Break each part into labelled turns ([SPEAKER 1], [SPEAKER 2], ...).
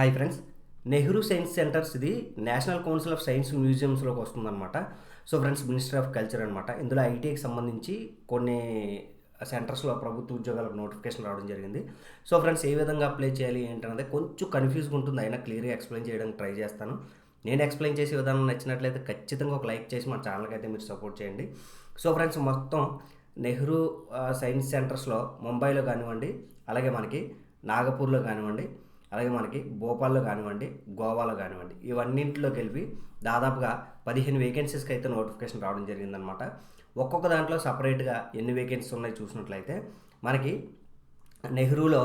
[SPEAKER 1] Hi friends Nehru science centres ఇది national council of science మ్యూజియంస్లోకి వస్తుందన్నమాట. So friends minister of culture అనమాట ఇందులో ఐటీఐకి సంబంధించి కొన్ని సెంటర్స్లో ప్రభుత్వ ఉద్యోగాలకు నోటిఫికేషన్ రావడం జరిగింది. సో ఫ్రెండ్స్ ఏ విధంగా అప్లై చేయాలి ఏంటనేది కొంచెం కన్ఫ్యూజ్గా ఉంటుంది. అయినా క్లియర్గా ఎక్స్ప్లెయిన్ చేయడానికి ట్రై చేస్తాను. నేను ఎక్స్ప్లెయిన్ చేసే విధానం నచ్చినట్లయితే ఖచ్చితంగా ఒక లైక్ చేసి మా ఛానల్కి అయితే మీరు సపోర్ట్ చేయండి. సో ఫ్రెండ్స్ మొత్తం నెహ్రూ సైన్స్ సెంటర్స్లో ముంబైలో కానివ్వండి అలాగే మనకి నాగపూర్లో కానివ్వండి అలాగే మనకి భోపాల్లో కానివ్వండి గోవాలో కానివ్వండి ఇవన్నింటిలో కలిపి దాదాపుగా పదిహేను వేకెన్సీస్కి అయితే నోటిఫికేషన్ రావడం జరిగిందనమాట ఒక్కొక్క దాంట్లో సపరేట్గా ఎన్ని వేకెన్సీస్ ఉన్నాయి చూసినట్లయితే మనకి నెహ్రూలో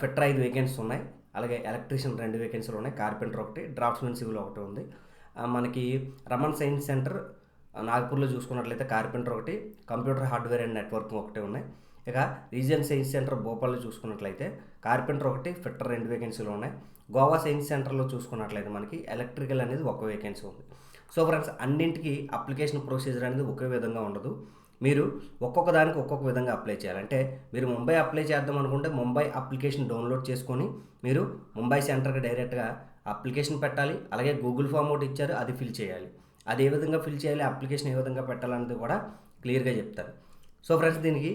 [SPEAKER 1] ఫిట్టర్ ఐదు వేకెన్సీస్ ఉన్నాయి. అలాగే ఎలక్ట్రీషియన్ రెండు వేకెన్సీలు ఉన్నాయి. కార్పెంటర్ ఒకటి డ్రాఫ్ట్స్మెన్ సివిల్ ఒకటి ఉంది. మనకి రమణ్ సైన్స్ సెంటర్ నాగపూర్లో చూసుకున్నట్లయితే కార్పెంటర్ ఒకటి కంప్యూటర్ హార్డ్వేర్ అండ్ నెట్వర్కింగ్ ఒకటి ఉన్నాయి. ఇక రీజియన్ సైన్స్ సెంటర్ భోపాల్లో చూసుకున్నట్లయితే కార్పెంటర్ ఒకటి ఫిట్టర్ రెండు వేకెన్సీలు ఉన్నాయి. గోవా సైన్స్ సెంటర్లో చూసుకున్నట్లయితే మనకి ఎలక్ట్రికల్ అనేది ఒక వేకెన్సీ ఉంది. సో ఫ్రెండ్స్ అన్నింటికి అప్లికేషన్ ప్రొసీజర్ అనేది ఒకే విధంగా ఉండదు. మీరు ఒక్కొక్క దానికి ఒక్కొక్క విధంగా అప్లై చేయాలంటే మీరు ముంబై అప్లై చేద్దాం అనుకుంటే ముంబై అప్లికేషన్ డౌన్లోడ్ చేసుకొని మీరు ముంబై సెంటర్కి డైరెక్ట్గా అప్లికేషన్ పెట్టాలి. అలాగే గూగుల్ ఫామ్ ఒకటి ఇచ్చారు అది ఫిల్ చేయాలి. అది ఏ విధంగా ఫిల్ చేయాలి అప్లికేషన్ ఏ విధంగా పెట్టాలనేది కూడా క్లియర్గా చెప్తారు. సో ఫ్రెండ్స్ దీనికి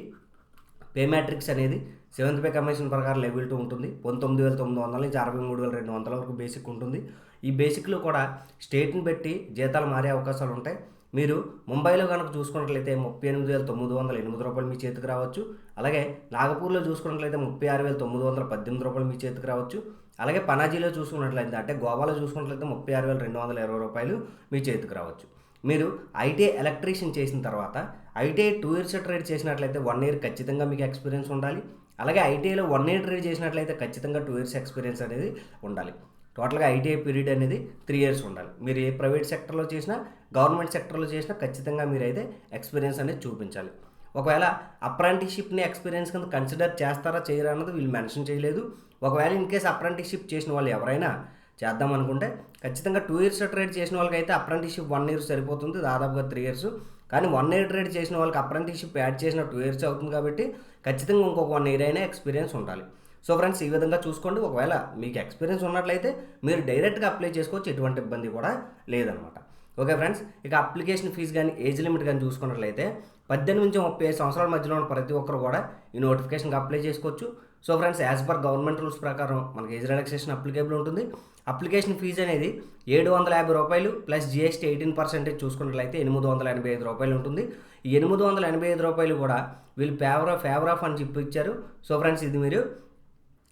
[SPEAKER 1] పే మ్యాట్రిక్స్ అనేది సెవెంత్ పే కమిషన్ ప్రకారం లెవెల్ టూ ఉంటుంది. పంతొమ్మిది వేల తొమ్మిది వందల నుంచి అరవై మూడు వేల రెండు వందల వరకు బేసిక్ ఉంటుంది. ఈ బేసిక్లో కూడా స్టేట్ని బట్టి జీతాలు మారే అవకాశాలు ఉంటాయి. మీరు ముంబైలో కనుక చూసుకున్నట్లయితే ముప్పై ఎనిమిది వేల తొమ్మిది వందల ఎనిమిది రూపాయలు మీ చేతికి రావచ్చు. అలాగే నాగపూర్లో చూసుకున్నట్లయితే ముప్పై ఆరు వేల తొమ్మిది వందల పద్దెనిమిది రూపాయలు మీ చేతికి రావచ్చు. అలాగే పనాజీలో చూసుకున్నట్లయితే అంటే గోవాలో చూసుకున్నట్లయితే ముప్పై ఆరు వేల రెండు వందల ఇరవై రూపాయలు మీ చేతికి రావచ్చు. మీరు ఐటీ ఎలక్ట్రీషియన్ చేసిన తర్వాత ఐటీఐ టూ ఇయర్స్ ట్రేడ్ చేసినట్లయితే వన్ ఇయర్ ఖచ్చితంగా మీకు ఎక్స్పీరియన్స్ ఉండాలి. అలాగే ఐటీఐలో వన్ ఇయర్ ట్రేడ్ చేసినట్లయితే ఖచ్చితంగా టూ ఇయర్స్ ఎక్స్పీరియన్స్ అనేది ఉండాలి. టోటల్గా ఐటీఐ పీరియడ్ అనేది త్రీ ఇయర్స్ ఉండాలి. మీరు ఏ ప్రైవేట్ సెక్టర్లో చేసినా గవర్నమెంట్ సెక్టర్లో చేసినా ఖచ్చితంగా మీరైతే ఎక్స్పీరియన్స్ అనేది చూపించాలి. ఒకవేళ అప్రాంటిషిప్ని ఎక్స్పీరియన్స్ కింద కన్సిడర్ చేస్తారా చేయరా అన్నది వీళ్ళు మెన్షన్ చేయలేదు. ఒకవేళ ఇన్ కేస్ అప్రెంటిస్షిప్ చేసిన వాళ్ళు ఎవరైనా చేద్దాం అనుకుంటే ఖచ్చితంగా టూ ఇయర్స్ ట్రేడ్ చేసిన వాళ్ళకి అయితే అప్రెంటిస్షిప్ వన్ ఇయర్ సరిపోతుంది. దాదాపుగా త్రీ ఇయర్స్ కానీ వన్ ఇయర్ ట్రేడ్ చేసిన వాళ్ళకి అప్రెంటిస్షిప్ యాడ్ చేసిన టూ ఇయర్స్ అవుతుంది కాబట్టి ఖచ్చితంగా ఇంకొక వన్ ఇయర్ అయినా ఎక్స్పీరియన్స్ ఉండాలి. సో ఫ్రెండ్స్ ఈ విధంగా చూసుకోండి. ఒకవేళ మీకు ఎక్స్పీరియన్స్ ఉన్నట్లయితే మీరు డైరెక్ట్గా అప్లై చేసుకోవచ్చు. ఎటువంటి ఇబ్బంది కూడా లేదనమాట. ఓకే ఫ్రెండ్స్ ఇక అప్లికేషన్ ఫీజు కానీ ఏజ్ లిమిట్ కానీ చూసుకున్నట్లయితే పద్దెనిమిది నుంచి ముప్పై ఐదు సంవత్సరాల మధ్యలో ఉన్న ప్రతి ఒక్కరు కూడా ఈ నోటిఫికేషన్కి అప్లై చేసుకోవచ్చు. So friends as per government rules ప్రకారం మనకి ఏజ్ రిలాక్సేషన్ అప్లికేబుల్ ఉంటుంది. అప్లికేషన్ ఫీజు అనేది ఏడు వందల యాభై రూపాయలు ప్లస్ జిఎస్టీ ఎయిటీన్ పర్సెంటేజ్ చూసుకున్నట్లయితే ఎనిమిది వందల ఎనభై ఐదు రూపాయలు ఉంటుంది. ఈ ఎనిమిది వందల ఎనభై ఐదు రూపాయలు కూడా వీళ్ళు ఫేవర్ ఫేవర్ ఆఫ్ అని చెప్పి ఇచ్చారు. సో ఫ్రెండ్స్ ఇది మీరు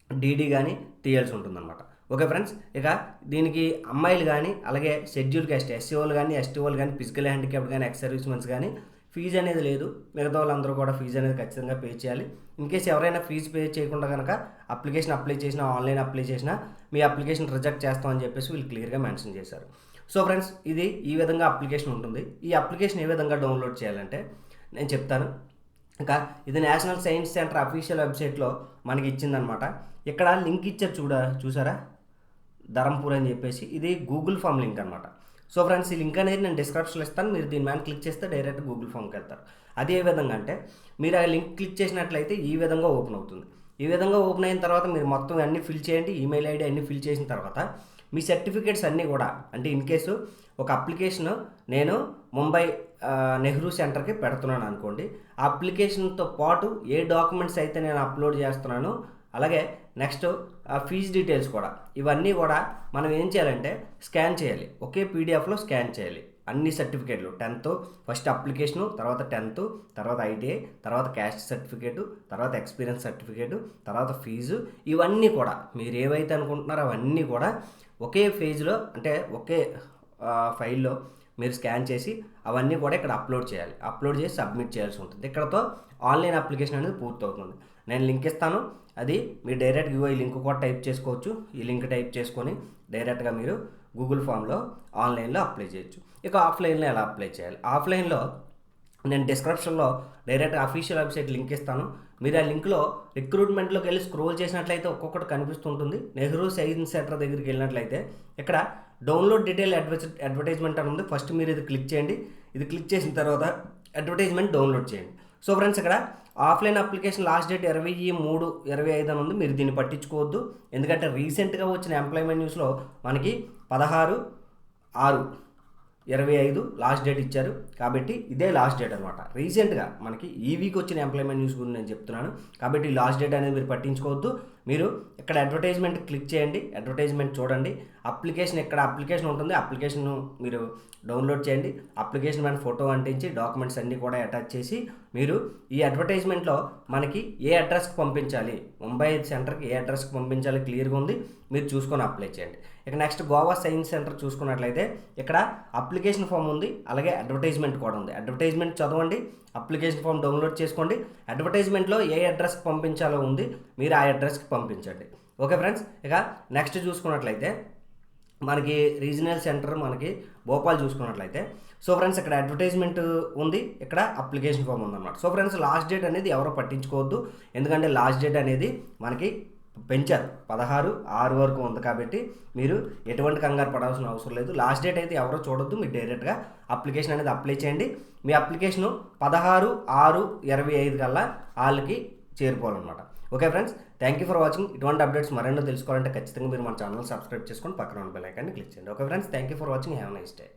[SPEAKER 1] డీడీ కానీ తీయాల్సి ఉంటుందన్నమాట. ఓకే ఫ్రెండ్స్ ఇక దీనికి అమ్మాయిలు కానీ అలాగే షెడ్యూల్ క్యాస్ట్ ఎస్సీ వాళ్ళు కానీ ఎస్టీ వాళ్ళు కానీ ఫిజికల్ హ్యాండిక్యాప్ కానీ ఎక్స్ సర్వీస్ మెన్స్ కానీ ఫీజు అనేది లేదు. మిగతా వాళ్ళందరూ కూడా ఫీజు అనేది ఖచ్చితంగా పే చేయాలి. ఇన్ కేస్ ఎవరైనా ఫీజు పే చేయకుండా కనుక అప్లికేషన్ అప్లై చేసినా ఆన్లైన్ అప్లై చేసినా మీ అప్లికేషన్ రిజెక్ట్ చేస్తామని చెప్పేసి వీళ్ళు క్లియర్గా మెన్షన్ చేశారు. సో ఫ్రెండ్స్ ఇది ఈ విధంగా అప్లికేషన్ ఉంటుంది. ఈ అప్లికేషన్ ఏ విధంగా డౌన్లోడ్ చేయాలంటే నేను చెప్తాను. ఇంకా ఇది నేషనల్ సైన్స్ సెంటర్ అఫీషియల్ వెబ్సైట్లో మనకి ఇచ్చిందనమాట. ఇక్కడ లింక్ ఇచ్చారు చూడ చూసారా? ధరంపూర్ అని చెప్పేసి. ఇది గూగుల్ ఫామ్ లింక్ అనమాట. సో ఫ్రెండ్స్ ఈ లింక్ అనేది నేను డిస్క్రిప్షన్లో ఇస్తాను. మీరు దీని మీద క్లిక్ చేస్తే డైరెక్ట్ గూగుల్ ఫామ్కి వెళ్తారు. అది ఏ విధంగా అంటే మీరు ఆ లింక్ క్లిక్ చేసినట్లయితే ఈ విధంగా ఓపెన్ అవుతుంది. ఈ విధంగా ఓపెన్ అయిన తర్వాత మీరు మొత్తం అన్నీ ఫిల్ చేయండి. ఈమెయిల్ ఐడి అన్నీ ఫిల్ చేసిన తర్వాత మీ సర్టిఫికేట్స్ అన్నీ కూడా అంటే ఇన్ కేసు ఒక అప్లికేషన్ నేను ముంబై నెహ్రూ సెంటర్కి పెడుతున్నాను అనుకోండి ఆ అప్లికేషన్తో పాటు ఏ డాక్యుమెంట్స్ అయితే నేను అప్లోడ్ చేస్తున్నానో అలాగే నెక్స్ట్ ఆ ఫీజ్ డీటెయిల్స్ కూడా. ఇవన్నీ కూడా మనం ఏం చేయాలంటే స్కాన్ చేయాలి. ఒకే పీడిఎఫ్లో స్కాన్ చేయాలి. అన్ని సర్టిఫికేట్లు టెన్త్ ఫస్ట్ అప్లికేషను తర్వాత టెన్త్ తర్వాత ఐటీఐ తర్వాత క్యాస్ట్ సర్టిఫికేటు తర్వాత ఎక్స్పీరియన్స్ సర్టిఫికేటు తర్వాత ఫీజు ఇవన్నీ కూడా మీరు ఏవైతే అనుకుంటున్నారో అవన్నీ కూడా ఒకే ఫేజ్లో అంటే ఒకే ఫైల్లో మీరు స్కాన్ చేసి అవన్నీ కూడా ఇక్కడ అప్లోడ్ చేయాలి. అప్లోడ్ చేసి సబ్మిట్ చేయాల్సి ఉంటుంది. ఇక్కడతో ఆన్లైన్ అప్లికేషన్ అనేది పూర్తవుతుంది. నేను లింక్ ఇస్తాను. అది మీరు డైరెక్ట్ ఈ లింక్ కూడా టైప్ చేసుకోవచ్చు. ఈ లింక్ టైప్ చేసుకొని డైరెక్ట్గా మీరు గూగుల్ ఫామ్లో ఆన్లైన్లో అప్లై చేయొచ్చు. ఇక ఆఫ్లైన్లో ఎలా అప్లై చేయాలి? ఆఫ్లైన్లో నేను డిస్క్రిప్షన్లో డైరెక్ట్ అఫీషియల్ వెబ్సైట్ లింక్ ఇస్తాను. మీరు ఆ లింక్లో రిక్రూట్మెంట్లోకి వెళ్ళి స్క్రోల్ చేసినట్లయితే ఒక్కొక్కటి కనిపిస్తుంటుంది. నెహ్రూ సైన్స్ సెంటర్ దగ్గరికి వెళ్ళినట్లయితే ఇక్కడ డౌన్లోడ్ డీటెయిల్ అడ్వర్టైజ్ అడ్వర్టైజ్మెంట్ అని ఉంది. ఫస్ట్ మీరు ఇది క్లిక్ చేయండి. ఇది క్లిక్ చేసిన తర్వాత అడ్వర్టైజ్మెంట్ డౌన్లోడ్ చేయండి. సో ఫ్రెండ్స్ ఇక్కడ ఆఫ్లైన్ అప్లికేషన్ లాస్ట్ డేట్ ఇరవై మూడు ఇరవై ఐదు అని ఉంది. మీరు దీన్ని పట్టించుకోవద్దు. ఎందుకంటే రీసెంట్గా వచ్చిన ఎంప్లాయ్మెంట్ న్యూస్లో మనకి పదహారు ఆరు ఇరవై ఐదు లాస్ట్ డేట్ ఇచ్చారు. కాబట్టి ఇదే లాస్ట్ డేట్ అనమాట రీసెంట్గా మనకి ఈ వీక్ వచ్చిన ఎంప్లాయ్మెంట్ న్యూస్ గురించి నేను చెప్తున్నాను. కాబట్టి లాస్ట్ డేట్ అనేది మీరు పట్టించుకోవద్దు. మీరు ఇక్కడ అడ్వర్టైజ్మెంట్ క్లిక్ చేయండి అడ్వర్టైజ్మెంట్ చూడండి. అప్లికేషన్ ఇక్కడ అప్లికేషన్ ఉంటుంది అప్లికేషన్ మీరు డౌన్లోడ్ చేయండి. అప్లికేషన్ మన ఫోటో అంటించి డాక్యుమెంట్స్ అన్నీ కూడా అటాచ్ చేసి మీరు ఈ అడ్వర్టైజ్మెంట్లో మనకి ఏ అడ్రస్కి పంపించాలి? ముంబై సెంటర్కి ఏ అడ్రస్కి పంపించాలి? క్లియర్గా ఉంది. మీరు చూసుకొని అప్లై చేయండి. ఇక నెక్స్ట్ గోవా సైన్స్ సెంటర్ చూసుకున్నట్లయితే ఇక్కడ అప్లికేషన్ ఫామ్ ఉంది అలాగే అడ్వర్టైజ్మెంట్ కూడా ఉంది. అడ్వర్టైజ్మెంట్ చదవండి అప్లికేషన్ ఫామ్ డౌన్లోడ్ చేసుకోండి. అడ్వర్టైజ్మెంట్లో ఏ అడ్రస్కి పంపించాలో ఉంది మీరు ఆ అడ్రస్కి పంపించండి. ఓకే ఫ్రెండ్స్ ఇక నెక్స్ట్ చూసుకున్నట్లయితే మనకి రీజనల్ సెంటర్ మనకి భోపాల్ చూసుకున్నట్లయితే. సో ఫ్రెండ్స్ ఇక్కడ అడ్వర్టైజ్మెంట్ ఉంది ఇక్కడ అప్లికేషన్ ఫామ్ ఉందన్నమాట. సో ఫ్రెండ్స్ లాస్ట్ డేట్ అనేది ఎవరో పట్టించుకోవద్దు. ఎందుకంటే లాస్ట్ డేట్ అనేది మనకి పెంచారు. పదహారు ఆరు వరకు ఉంది కాబట్టి మీరు ఎటువంటి కంగారు పడాల్సిన అవసరం లేదు. లాస్ట్ డేట్ అయితే ఎవరో చూడొద్దు మీరు డైరెక్ట్గా అప్లికేషన్ అనేది అప్లై చేయండి. మీ అప్లికేషను పదహారు ఆరు ఇరవై ఐదు కల్లా వాళ్ళకి చేరుకోవాలన్నమాట. Okay friends thank you for watching ఇటువంటి అప్డేట్స్ మరెన్నో తెలుసుకోవాలంటే ఖచ్చితంగా మీరు మన ఛానల్ సబ్స్క్రైబ్ చేసుకొని పక్కన ఉన్న బెల్ ఐకాన్ని క్లిక్ చేయండి. Okay friends thank you for watching have nice day